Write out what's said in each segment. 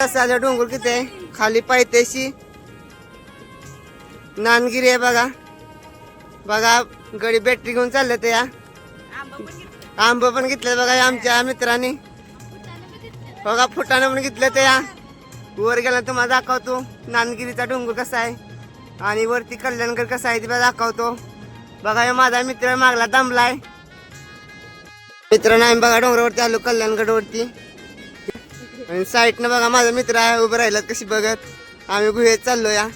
तसा डोंगर किती आहे? खाली पायथ्याशी. नानगिरी आहे बघा. बघा गडी बॅटरी घेऊन चाललं ते या. आंब पण घेतले बघा आमच्या मित्रांनी. बघा फुटानं पण घेतलं ते या. वर गेला तुम्हाला दाखवतो. नानगिरीचा डोंगर कसा आहे. आणि वरती कल्याणगड कसा आहे ते दाखवतो. बघा माझा मित्र मागला दमलाय. मित्रांनो आम्ही बघा डोंगरावरती आलो कल्याणगडवरती आणि साईडनं बघा माझा मित्र आहे उभं राहिला कशी बघत. आम्ही गुहेत चाललो या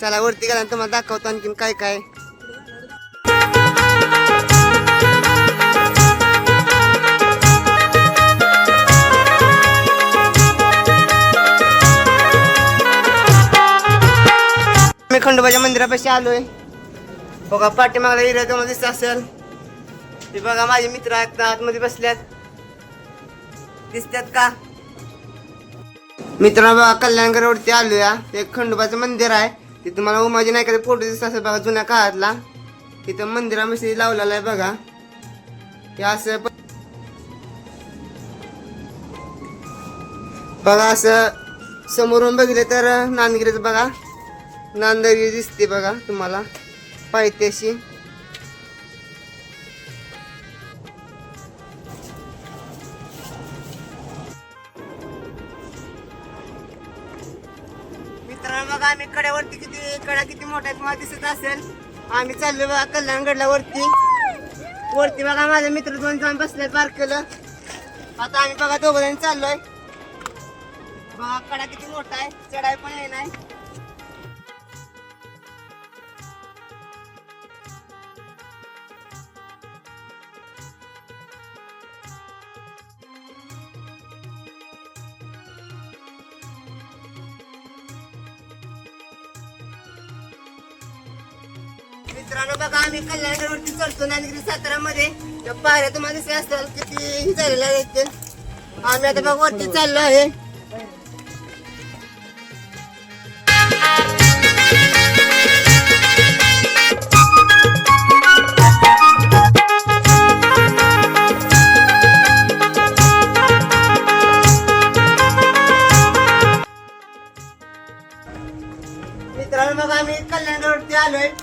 चला वरती गेला तुम्हाला दाखवतो आणखीन काय काय. मी खंडोबाच्या मंदिरापाशी आलोय. बघा पाठीमागला एरिया तुम्हाला दिसत असेल. ते बघा माझे मित्र आहेत आतमध्ये बसल्यात. दिसतात का? मित्रांनो बघा कल्याणगडवरती आलो आलोया. एक खंडोबाचं मंदिर आहे. तिथं मला उमाजी नायकाचा फोटो दिसत असेल बघा जुन्या काळातला. तिथं मंदिरामध्ये लावलेला आहे बघा. हे असं बघा असं समोरून बघितलं तर नांदगिरीचं बघा. नांदगिरी दिसते बघा तुम्हाला. पायथ्याशी. अशी बघा आम्ही कड्यावरती किती कडा किती मोठ्या आहे तुम्हाला दिसत असेल. आम्ही चाललो बघा कल्याणगडला वरती वरती बघा माझे मित्र दोन जण बसले पार्क केलं आता आम्ही बघा दोघं जण चाललोय. बघा कडा किती मोठा आहे चढाई पण आहे नाही मित्रांनो बघा आम्ही कल्याणगडवरती चढतो नांदगिरी सातारामध्ये. त्या पायऱ्या तुम्हाला दिसल्या असतात किती हे झालेल्या आहेत आम्ही आता बघा वरती चाललो आहे.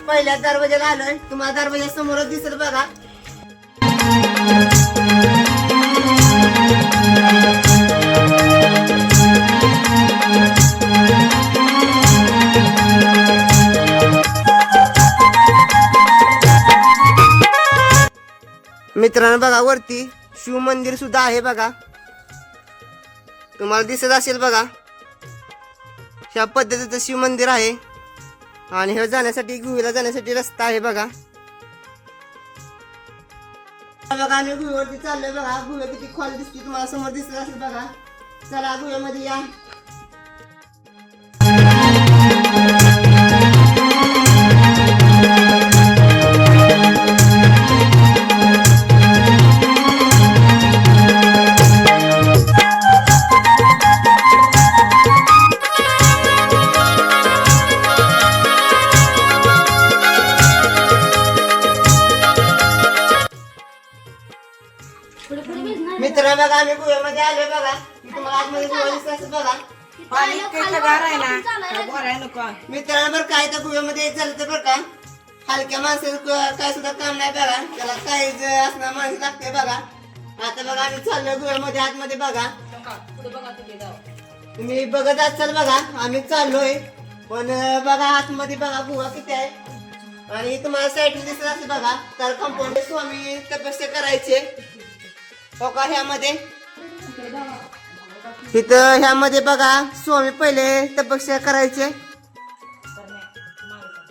पहिल्या दरवाजाला आलोय. तुम्हाला दरवाजा समोरच दिसत बघा. मित्रांनो बघा वरती शिव मंदिर सुद्धा आहे बघा. तुम्हाला दिसत असेल बघा. ह्या पद्धतीचं शिव मंदिर आहे. आणि हे जाण्यासाठी गुहेला जाण्यासाठी रस्ता आहे बघा. बघा आम्ही गुहेवरती चाललोय बघा. गुहे किती खोल दिसते तुम्हाला समोर दिसत असेल बघा. चला गुहेमध्ये या. हलक्या माणसाचं काय सुद्धा काम नाही बघा. त्याला काही जे असणार माणसं लागते बघा. आता बघा आम्ही चाललोय गुहेमध्ये आतमध्ये बघा. तुम्ही बघत असाल बघा आम्ही चाललोय. पण बघा आतमध्ये बघा गुहा किती आहे. आणि तुम्हाला साईडला दिसत असेल बघा तर कंपाऊंड स्वामी तपस्या करायचे. हो का ह्यामध्ये तिथं ह्यामध्ये बघा स्वामी पहिले तपस्या करायचे.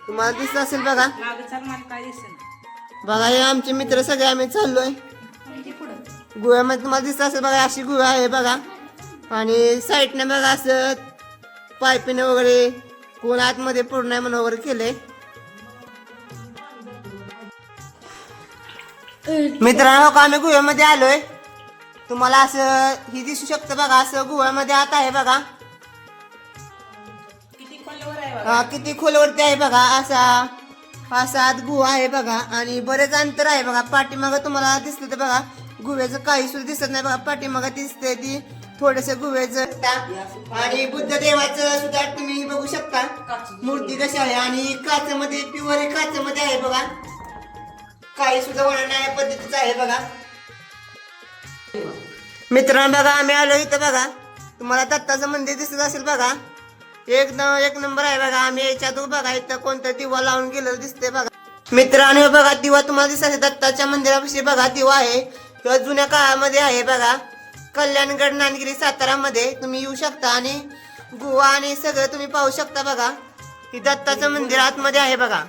तुम्हाला दिसत असेल बघा. बघा हे आमचे मित्र सगळे आम्ही चाललोय. गुह्यामध्ये तुम्हाला दिसत असेल बघा अशी गुहा आहे बघा. आणि साईडने बघा असं पायपीने वगैरे कोण आतमध्ये पूर्ण आहे म्हणून वगैरे केलंय. मित्रांनो का आम्ही गुह्यामध्ये आलोय? तुम्हाला असं ही दिसू शकतं बघा असं गुह्यामध्ये आत आहे बघा. हा, किती खोलवरती आहे बघा असा असा सात गुहा आहे बघा आणि बरेच अंतर आहे बघा. पाठीमागं तुम्हाला दिसतं ते बघा गुव्याचं काही सुद्धा दिसत नाही बघा. पाठीमागं दिसते ती थोडस गुव्याचं आणि बुद्ध देवाचं सुद्धा तुम्ही बघू शकता. मूर्ती कशी आहे आणि काचमध्ये प्युअर काचमध्ये आहे बघा. काही सुद्धा वळणाऱ्या पद्धतीचं आहे बघा. मित्रांनो बघा आम्ही आलो इथं बघा. तुम्हाला दत्ताचं मंदिर दिसत असेल बघा. एक न एक नंबर आहे बघा. आम्ही याच्या आधी बघा इथं कोणतं दिवा लावून गेलं दिसते बघा. मित्रांनो बघा दिवा तुम्हाला दिसत दत्ताच्या मंदिरापाशी बघा दिवा आहे. किंवा जुन्या काळामध्ये आहे बघा. कल्याणगड नानगिरी सातारामध्ये तुम्ही येऊ शकता आणि गुवा आणि सगळं तुम्ही पाहू शकता बघा. ही दत्ताचं मंदिर आतमध्ये आहे बघा.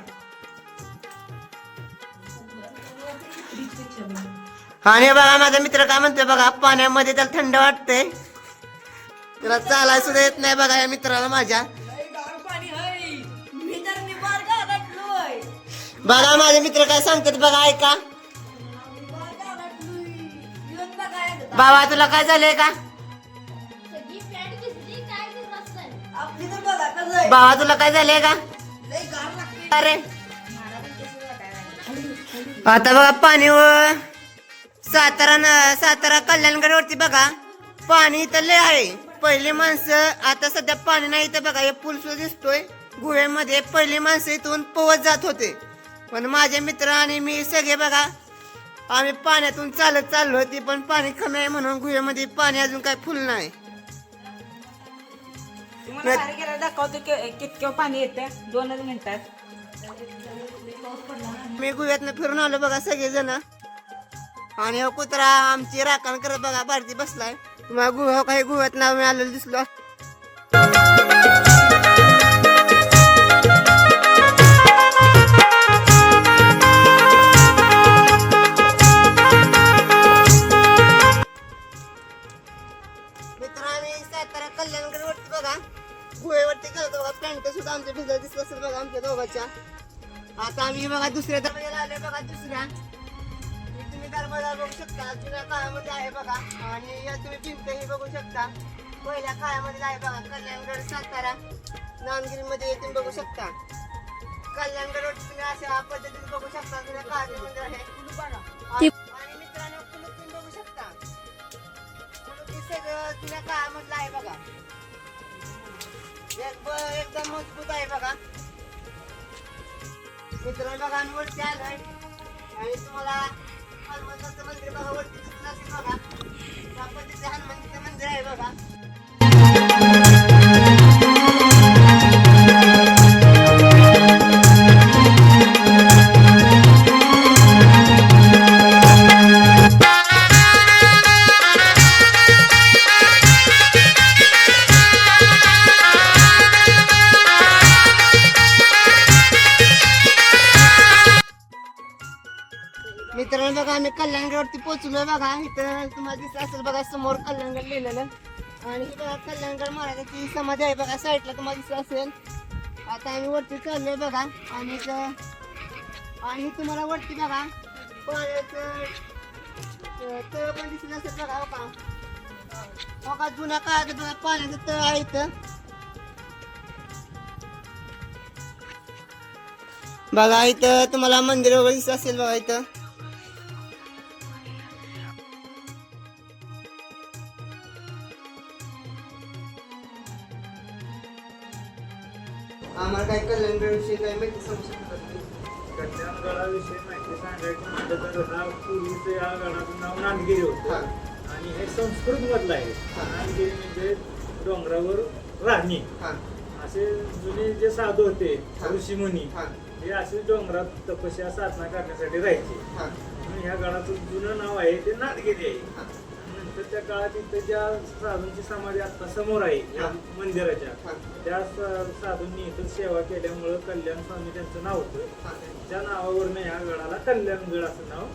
आणि बघा माझा मित्र काय म्हणतोय बघा पाण्यामध्ये त्याला थंड वाटतंय. त्याला चालाय सुद्धा येत नाही बघा या मित्राला माझ्या. बघा माझे मित्र काय सांगतात बघा ऐका. बाबा तुला काय झालंय का. बाबा तुला काय झालंय का? लय गार लागते. अरे. मला पण तसं वाटायला लागलं. आता बघा पाणी व सातारा न- सातारा कल्याणगड वरती बघा. पाणी इथं लय आहे. पहिली माणसं आता सध्या पाणी नाही इथं बघा हे पूल सुद्धा दिसतोय. गुहेमध्ये पहिली माणसं इथून पोवत जात होते. पण माझे मित्र आणि मी सगळे बघा आम्ही पाण्यातून चालत चाललो होती पण पाणी कमी आहे म्हणून गुहेमध्ये पाणी अजून काय फुल नाही. तुम्हाला बाहेर गेल्यावर दाखवतो की कितकं पाणी येते दोनच मिनिटात. मी गुह्यातनं फिरून आलो बघा सगळेजण. आणि हा कुत्रा आमची राखण करत बघा भारती बसलाय. तुम्हाला हो गुहा काही गुह्यात नाव मी आलेलं दिसलो. तुम्ही अशा पद्धतीने बघू शकता जुन्या काळाचे मंदिर आहे. आणि आणि मित्रांनो कुलूप तुम्ही बघू शकता. कुलूप हे सगळं जुन्या काळामधलं आहे बघा. एक ब- एकदम मजबूत आहे बघा. मित्रांनो बघा आम्ही वरती आलोय. आणि तुम्हाला हनुमंताचं मंदिर बघा वरती दिसत असेल बघा. त्या पद्धतीचं हनुमंताचं मंदिर आहे बघा. बघा इथं तुम्हाला दिसत असेल बघा समोर कल्याणगड लिहिलेलं. आणि इथं बघा कल्याणगड महाराजाची समाधी आहे बघा साईडला तुम्हाला दिसत असेल. आता आम्ही वरती चाललोय बघा आणि इथं- आणि तुम्हाला वरती बघा पाण्याचं तळ पण दिसत असेल बघा बघा. जुन्या काळात बघा पाण्याचं तळ आहे इथं. बघा इथं तुम्हाला मंदिर वगैरे दिसत असेल बघा इथं. कल्याणगडविषयी काय माहिती सांगू शकतात तुम्ही? कल्याणगडाविषयी माहिती सांगायची म्हटलं तर नाव पूर्वीचं या गडाचं नाव नांदगिरी हा. होतं आणि हे संस्कृत मधलं आहे. हा. नांदगिरी म्हणजे डोंगरावर राहणी हा. असे जुने जे साधू होते हा. ऋषीमुनी हा. हे असे डोंगरात तपस्या साधना करण्यासाठी राहायचे. हा. म्हणून ह्या गडाचं जुनं नाव आहे ते नांदगिरी आहे. हा. नंतर त्या काळात इथं ज्या साधूंची समाधी आता समोर आहे या. मंदिराच्या. त्या साधूंनी इथं सेवा केल्यामुळं कल्याण स्वामी त्यांचं नाव होतं. त्या नावावरनं ह्या गडाला कल्याणगड असं नाव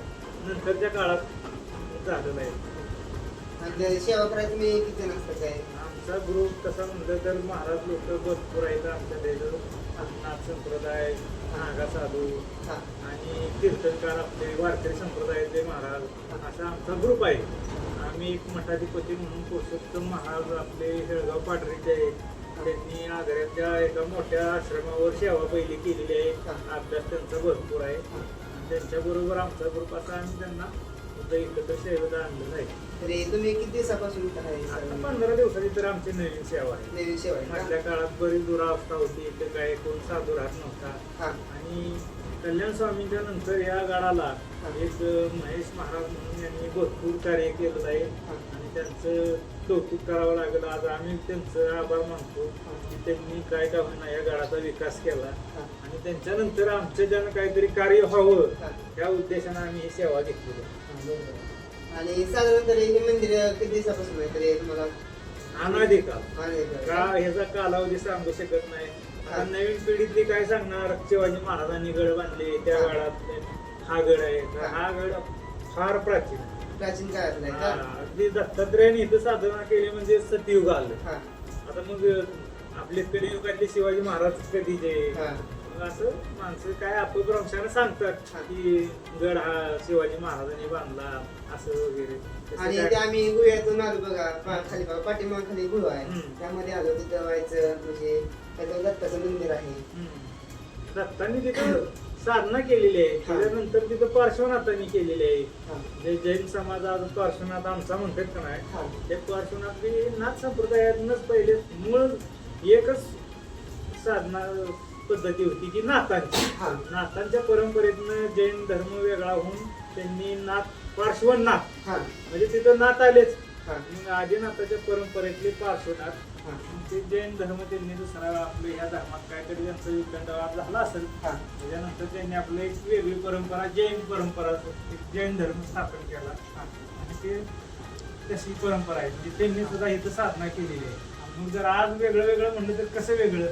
नंतरच्या काळात झालेलं आहे सेवा किती असता काय आमचा ग्रुप तसा म्हणलं तर महाराज लोक भरपूर आहेत आमच्या देशात नाथ संप्रदाय नागा साधू आणि कीर्तनकार आपले वारकरी संप्रदायाचे महाराज असा आमचा ग्रुप आहे आम्ही एक मठाधिपती म्हणून पुरुषोत्तम महाराज आपले शेळगाव पाटरीचे आहेत. त्यांनी आग्र्यातल्या एका मोठ्या आश्रमावर सेवा पहिली केलेली आहे. अभ्यास त्यांचा भरपूर आहे. त्यांच्या बरोबर आमचा ग्रुप असा आम्ही त्यांना एकत्र सेवेत आणलं नाही तरी तुम्ही किती दिवसापासून इथं आहे? आता सर? पंधरा दिवसाची तर आमची नवीन सेवा आहे. नवीन सेवा आहे मधल्या? काळात बरीच दुरावस्था होती. इथे काय कोण साधू राहत नव्हता. हा. आणि कल्याण स्वामींच्या नंतर या गाडाला. एक महेश महाराज म्हणून यांनी भरपूर कार्य केलेलं आहे. आणि त्यांचं कौतुक करावं लागलं आज आम्ही त्यांचं आभार मानतो की त्यांनी काय का होईना या गाडाचा विकास केला. आणि त्यांच्यानंतर आमच्या ज्यानं काहीतरी कार्य व्हावं हा. या उद्देशानं आम्ही ही सेवा घेतली. आणि साधारण तरी हे मंदिर किती दिवसापासून आहे तरी तुम्हाला अनाधिकार आणि का ह्याचा कालावधी सांगू शकत नाही आता. नवीन पिढीतली काय सांगणार शिवाजी महाराजांनी गड बांधले त्या. काळात हा गड आहे तर हा. गड फार प्राचीन आहे. प्राचीन काळातला आहे हा, का अगदी दत्तात्रयाने इथं साधना केली म्हणजे सतयुग आलं हा आता मग आपले कलियुगातले शिवाजी महाराज कधीचे हा मग असं माणसं काय अपभ्रंशाने सांगतात. की गड हा शिवाजी महाराजांनी बांधला असं वगैरे तसं आणि काय- ते आम्ही गुह्यातून आलो बघा पा- खाली बघा पाठीमाग खाली गुह आहे हम्म. त्यामध्ये आलो तिथं व्हायचं म्हणजे त्याचं दत्ताचं मंदिर आहे. दत्तांनी तिथं साधना केलेली आहे. त्याच्यानंतर तिथं पार्श्वनाथांनी केलेली आहे. जे जैन समाज आज पार्श्वनाथ आमचा म्हणतात का नाही. ते पार्श्वनाथ नाथ संप्रदायातूनच पहिले मूळ एकच साधना पद्धती होती की नाथांची हा. नाथांच्या परंपरेतनं जैन धर्म वेगळा होऊन त्यांनी नाथ पार्श्वनाथ म्हणजे तिथं नाथ आलेच आदिनाथाच्या परंपरेतले पार्श्वनाथ ते जैन धर्म त्यांनी दुसरा आपल्या ह्या धर्मात काहीतरी त्यांचा विखंडवाद झाला असेल. त्याच्यानंतर त्यांनी आपलं एक वेगळी परंपरा जैन परंपरा एक जैन धर्म स्थापन केला. आणि ते तशी परंपरा आहे. म्हणजे त्यांनी सुद्धा इथं साधना केलेली आहे. मग जर आज वेगळं वेगळं म्हणलं तर कसं वेगळं?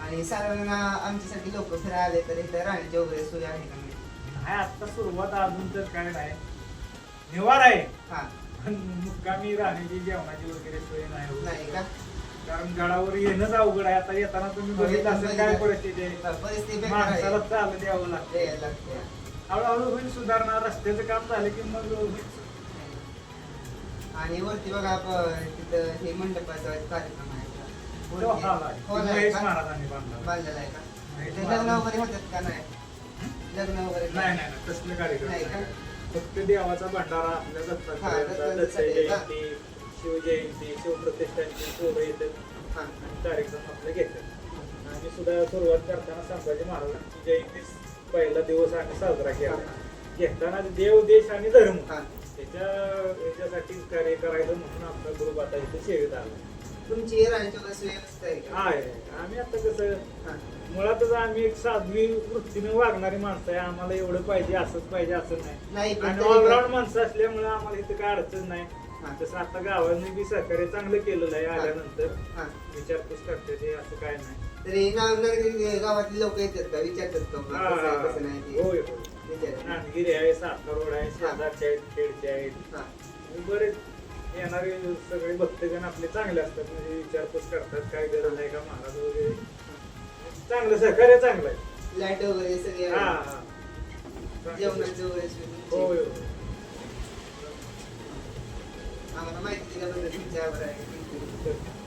आणि साधारण आमच्यासाठी लोक फिरायला आले तर इथं राहण्याची वगैरे सोय आहे का नाही? नाही आता सुरुवात अजून तर काय नाही. निवार आहे. हा. पण मुक्कामी राहण्याची जेवणाची वगैरे सोय. नाही का? कारण गडावर येणंच अवघड आहे. आता येताना तुम्ही बघितलं असेल काय परिस्थिती आहे. माणसाला चालत यावं लागतं. हळूहळू होईल सुधारणा. रस्त्याचं काम झालं की मग आणि वरती बघा तिथं हे मंडपाचा कार्यक्रम आहे. बांधलेला आहे का? लग्न वगैरे होतात का नाही? लग्न वगैरे नाही नाही तसले कार्यक्रम नाही नाही. का? फक्त देवाचा भंडारा आपल्या दत्त शिवजयंती शिवप्रतिष्ठानची आणि कार्यक्रम आपले घेतात आम्ही सुद्धा सुरुवात करताना संभाजी महाराजांची जयंती पहिला दिवस आम्ही साजरा केला. घेताना देव देश आणि धर्म त्याच्या याच्यासाठी कार्य करायचं म्हणून आमचा ग्रुप आता इथे सेवेत आला. तुमची आहे आम्ही आता कसं. मुळातच आम्ही एक साध्वी वृत्तीने वागणारी माणसं आहे. आम्हाला एवढं पाहिजे असंच पाहिजे असं नाही, आणि ऑलराऊंड माणसं असल्यामुळे आम्हाला इथं काय अडचण नाही. हा. तसं आता गावांनी बी सहकार्य चांगलं केलेलं आहे हा. आल्यानंतर हा विचारपूस करते ते असं काय नाही तरी नगरी गावातले लोक येतात का विचारतात का हा, कसं आहे, हा, कसं नाही ते होय होय विचारतात. नांदगिरी आहे साखर रोड आहे शेजारचे आहेत खेडचे आहेत हा. बरेच येणारे सगळे भक्तगण आपले चांगले असतात म्हणजे विचारपूस करतात काय गरज आहे का महाराज वगैरे चांगलं सहकार्य चांगलं आहे लाइट वगैरे सगळे हा. हा चांगलं. जेवणाची वगैरे सोय. होय होय आम्हाला माहिती दिल्याबद्दल